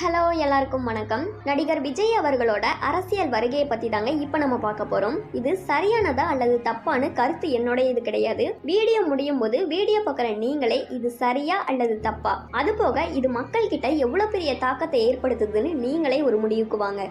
Hello எல்லாருக்கும் வணக்கம். நடிகர் விஜய் அவர்களோட அரசியல் வருகையை பற்றி தாங்க இப்போ நம்ம பார்க்க போகிறோம் இது சரியானதா அல்லது தப்பான கருத்து என்னோட இது கிடையாது. வீடியோ முடியும் போது வீடியோ பார்க்குற நீங்களே இது சரியா அல்லது தப்பா? அது போக இது மக்கள் கிட்ட பெரிய தாக்கத்தை ஏற்படுத்துதுன்னு நீங்களே ஒரு முடிவுக்கு வாங்க.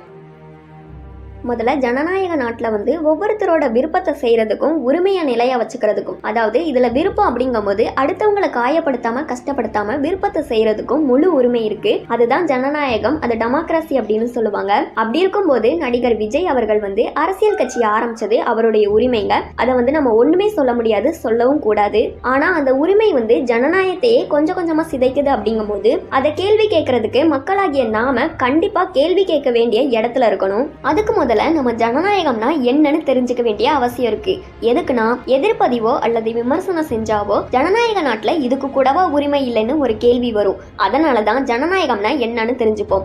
முதல்ல ஜனநாயக நாட்டில் வந்து ஒவ்வொருத்தரோட விருப்பத்தை செய்கிறதுக்கும் உரிமையை நிலையாக வச்சுக்கிறதுக்கும் அதாவது இதில் விருப்பம் அப்படிங்கும்போது அடுத்தவங்களை காயப்படுத்தாமல் கஷ்டப்படுத்தாமல் விருப்பத்தை செய்கிறதுக்கும் முழு உரிமை இருக்குது அதுதான் ஜனநாயகம் அது டெமோக்ரஸி அப்படின்னு சொல்லுவாங்க. அப்படி இருக்கும்போது நடிகர் விஜய் அவர்கள் வந்து அரசியல் கட்சியை ஆரம்பிச்சது அவருடைய உரிமைங்க. அதை வந்து நம்ம ஒன்றுமே சொல்ல முடியாது சொல்லவும் கூடாது. ஆனால் அந்த உரிமை வந்து ஜனநாயகத்தையே கொஞ்சம் கொஞ்சமாக சிதைக்குது அப்படிங்கும்போது அதை கேள்வி கேட்கறதுக்கு மக்களாகிய நாம கண்டிப்பாக கேள்வி கேட்க வேண்டிய இடத்துல இருக்கணும். அதுக்கு முதல்ல நம்ம ஜனநாயகம்னா என்னன்னு தெரிஞ்சுக்க வேண்டிய அவசியம் இருக்கு. எதுக்குன்னா எதிர்ப்பதிவோ அல்லது விமர்சனம் செஞ்சாவோ ஜனநாயக நாட்டுல இதுக்கு கூடவா உரிமை இல்லைன்னு ஒரு கேள்வி வரும். அதனாலதான் ஜனநாயகம்னா என்னன்னு தெரிஞ்சுப்போம்.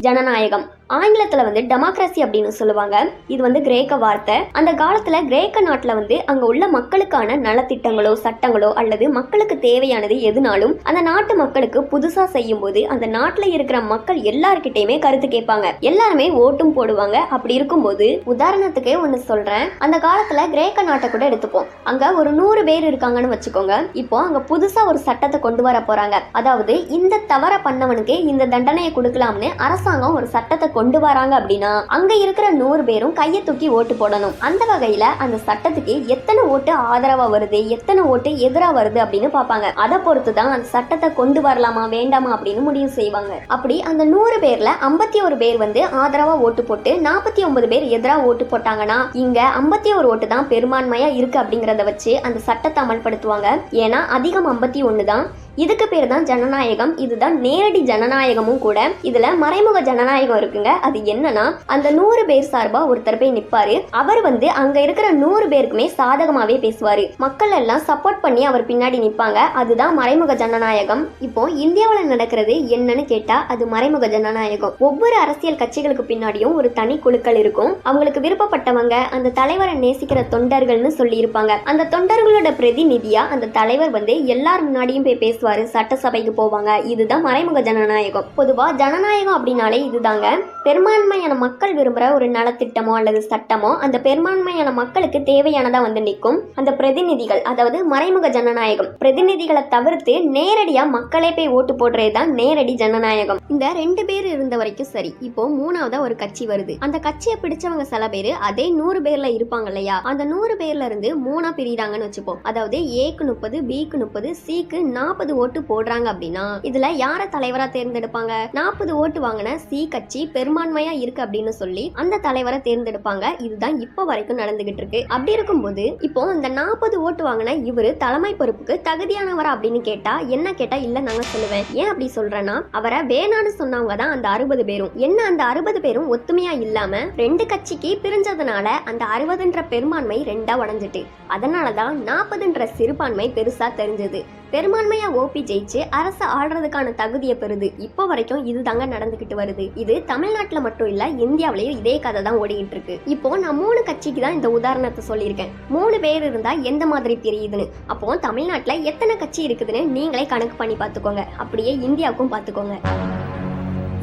ஜனநாயகம். ஆங்கிலத்தில் வந்து டெமோக்ரஸி அப்படின்னு சொல்லுவாங்க. இது வந்து கிரேக்க வார்த்தை. அந்த காலத்தில் கிரேக்க நாட்டில் வந்து அங்கே உள்ள மக்களுக்கான நலத்திட்டங்களோ சட்டங்களோ அல்லது மக்களுக்கு தேவையானது எதுனாலும் அந்த நாட்டு மக்களுக்கு புதுசாக செய்யும்போது அந்த நாட்டில் இருக்கிற மக்கள் எல்லார்கிட்டயுமே கருத்து கேட்பாங்க. எல்லாருமே ஓட்டும் போடுவாங்க. அப்படி இருக்கும்போது உதாரணத்துக்கே ஒன்று சொல்கிறேன் அந்த காலத்தில் கிரேக்க நாட்டை கூட எடுத்துப்போம். அங்கே ஒரு நூறு பேர் இருக்காங்கன்னு வச்சுக்கோங்க. இப்போ அங்கே புதுசாக ஒரு சட்டத்தை கொண்டு வர போகிறாங்க அதாவது இந்த தவற பண்ணவனுக்கு இந்த தண்டனையை கொடுக்கலாம்னு அரசாங்கம் ஒரு சட்டத்தை கொண்டு கொண்டு வராங்க அப்படின்னா அங்க இருக்கிற நூறு பேரும் கையை தூக்கி ஓட்டு போடணும். அந்த வகையில அந்த சட்டத்துக்கு எத்தனை ஓட்டு ஆதரவா வருது எத்தனை ஓட்டு எதிரா வருது அப்படின்னு பார்ப்பாங்க. அதை பொறுத்து தான் அந்த சட்டத்தை கொண்டு வரலாமா வேண்டாமா அப்படின்னு முடிவு செய்வாங்க. அப்படி அந்த நூறு பேர்ல ஐம்பத்தி ஒரு பேர் வந்து ஆதரவா ஓட்டு போட்டு நாற்பத்தி ஒன்பது பேர் எதிரா ஓட்டு போட்டாங்கன்னா இங்க ஐம்பத்தி ஒரு ஓட்டு தான் பெரும்பான்மையா இருக்கு அப்படிங்கறத வச்சு அந்த சட்டத்தை அமல்படுத்துவாங்க. ஏன்னா அதிகம் ஐம்பத்தி ஒன்று தான். இதுக்கு பேர் தான் ஜனநாயகம். இதுதான் நேரடி ஜனநாயகமும் கூட. இதுல மறைமுக ஜனநாயகம் இருக்குங்க அது என்னன்னா அந்த நூறு பேர் சார்பா ஒருத்தர் போய் நிப்பாரு. அவர் வந்து அங்க இருக்கிற நூறு பேருக்குமே சாதகமாவே பேசுவாரு. மக்கள் எல்லாம் சப்போர்ட் பண்ணி அவர் பின்னாடி நிப்பாங்க. அதுதான் மறைமுக ஜனநாயகம். இப்போ இந்தியாவில் நடக்கிறது என்னன்னு கேட்டா அது மறைமுக ஜனநாயகம். ஒவ்வொரு அரசியல் கட்சிகளுக்கு பின்னாடியும் ஒரு தனி குழுக்கள் இருக்கும். அவங்களுக்கு விருப்பப்பட்டவங்க அந்த தலைவரை நேசிக்கிற தொண்டர்கள்னு சொல்லி இருப்பாங்க அந்த தொண்டர்களோட பிரதிநிதியா அந்த தலைவர் வந்து எல்லார் முன்னாடியும் போய் பேசுவாரு. சட்டசபைக்கு போவாங்க. இதுதான் மறைமுக ஜனநாயகம். பொதுவா ஜனநாயகம் அப்படின்னாலே இதுதாங்க. பெரும்பான்மையான மக்கள் விரும்புற ஒரு நலத்திட்டமோ அல்லது சட்டமோ அந்த பெரும்பான்மையான மக்களுக்கு தேவையானதா வந்து நிற்கும் அந்த பிரதிநிதிகள் அதாவது மறைமுக ஜனநாயகம். பிரதிநிதிகளை தவிர்த்து நேரடியா மக்களே போய் ஓட்டு போடுறது தான் நேரடி ஜனநாயகம். இந்த ரெண்டு பேர் இருந்த வரைக்கும் சரி இப்போ மூணாவதா ஒரு கட்சி வருது. அந்த கட்சியை பிடிச்சவங்க சில பேர் அதே நூறு பேர்ல இருப்பாங்க இல்லையா? அந்த நூறு பேர்ல இருந்து மூணா பிரிகிறாங்கன்னு வச்சுப்போம். அதாவது ஏக்கு முப்பது பிக்கு முப்பது சிக்கு நாற்பது ஓட்டு போடுறாங்க அப்படின்னா இதுல யார தலைவரா தேர்ந்தெடுப்பாங்க? நாற்பது ஓட்டு வாங்கின சி கட்சி பெரும் பெரும்பான்மையா இருக்கு அப்படின்னு சொல்லி அந்த தலைவரை தேர்ந்தெடுப்பாங்க. இதுதான் இப்போ வரைக்கும் நடந்துகிட்டு இருக்கு. அப்படி இருக்கும்போது இப்போ இந்த நாற்பது ஓட்டு வாங்கின இவரு தலைமை பொறுப்புக்கு தகுதியானவரா அப்படின்னு கேட்டா என்ன கேட்டா இல்ல நாங்க சொல்லுவேன். ஏன் அப்படி சொல்றேன்னா அவரை வேணான்னு சொன்னவங்க தான் அந்த அறுபது பேரும். என்ன அந்த அறுபது பேரும் ஒத்துமையா இல்லாம ரெண்டு கட்சிக்கு பிரிஞ்சதுனால அந்த அறுபதுன்ற பெரும்பான்மை ரெண்டா உடஞ்சிட்டு அதனாலதான் நாற்பதுன்ற சிறுபான்மை பெருசா தெரிஞ்சது. பெரும்பான்மையா ஓபி ஜெயிச்சு அரசு ஆள்றதுக்கான தகுதியை பெறுது. இப்போ வரைக்கும் இதுதாங்க நடந்துகிட்டு வருது. இது தமிழ்நாட்டுல மட்டும் இல்ல இந்தியாவிலயும் இதே கதை தான் ஓடிக்கிட்டு இருக்கு இப்போ நான் மூணு கட்சிக்கு தான் இந்த உதாரணத்தை சொல்லியிருக்கேன். மூணு பேர் இருந்தா எந்த மாதிரி தெரியுதுன்னு. அப்போ தமிழ்நாட்டுல எத்தனை கட்சி இருக்குதுன்னு நீங்களே கணக்கு பண்ணி பார்த்துக்கோங்க. அப்படியே இந்தியாவுக்கும் பார்த்துக்கோங்க.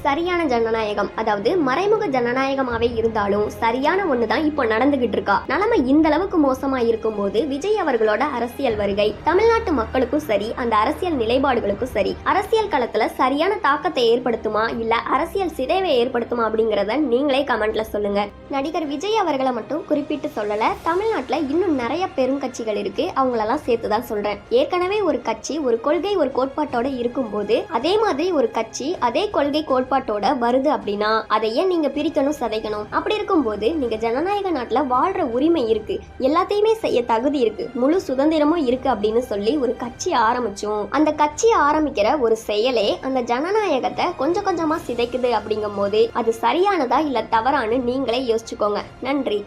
சரியான ஜனநாயகம் அதாவது மறைமுக ஜனநாயகமாவே இருந்தாலும் சரியான ஒண்ணு தான் இப்போ நடந்துகிட்டு இருக்கா. நிலைமை இந்த அளவுக்கு மோசமா இருக்கும்போது விஜய் அவர்களோட அரசியல் வருகை தமிழ்நாட்டு மக்களுக்கும் சரி அந்த அரசியல் நிலைப்பாடுகளுக்கும் சரி அரசியல் களத்துல சரியான தாக்கத்தை ஏற்படுத்துமா இல்ல அரசியல் சிதைவை ஏற்படுத்துமா அப்படிங்கறத நீங்களே கமெண்ட்ல சொல்லுங்க. நடிகர் விஜய் அவர்களை மட்டும் குறிப்பிட்டு சொல்லல தமிழ்நாட்டுல இன்னும் நிறைய பெருங்கட்சிகள் இருக்கு அவங்களெல்லாம் சேர்த்து தான் சொல்றேன். ஏற்கனவே ஒரு கட்சி ஒரு கொள்கை ஒரு கோட்பாட்டோட இருக்கும்போது அதே மாதிரி ஒரு கட்சி அதே கொள்கை கோட்பாடு கோட்பாட்டோட வருது அப்படின்னா அதை ஏன் நீங்க பிரிக்கணும் சதைக்கணும். அப்படி இருக்கும்போது நீங்க ஜனநாயக நாட்டுல வாழ்ற உரிமை இருக்கு. எல்லாத்தையுமே செய்ய தகுதி இருக்கு. முழு சுதந்திரமும் இருக்கு அப்படின்னு சொல்லி ஒரு கட்சி ஆரம்பிச்சோம். அந்த கட்சி ஆரம்பிக்கிற ஒரு செயலே அந்த ஜனநாயகத்தை கொஞ்சம் கொஞ்சமா சிதைக்குது அப்படிங்கும் போது அது சரியானதா இல்ல தவறான்னு நீங்களே யோசிச்சுக்கோங்க. நன்றி.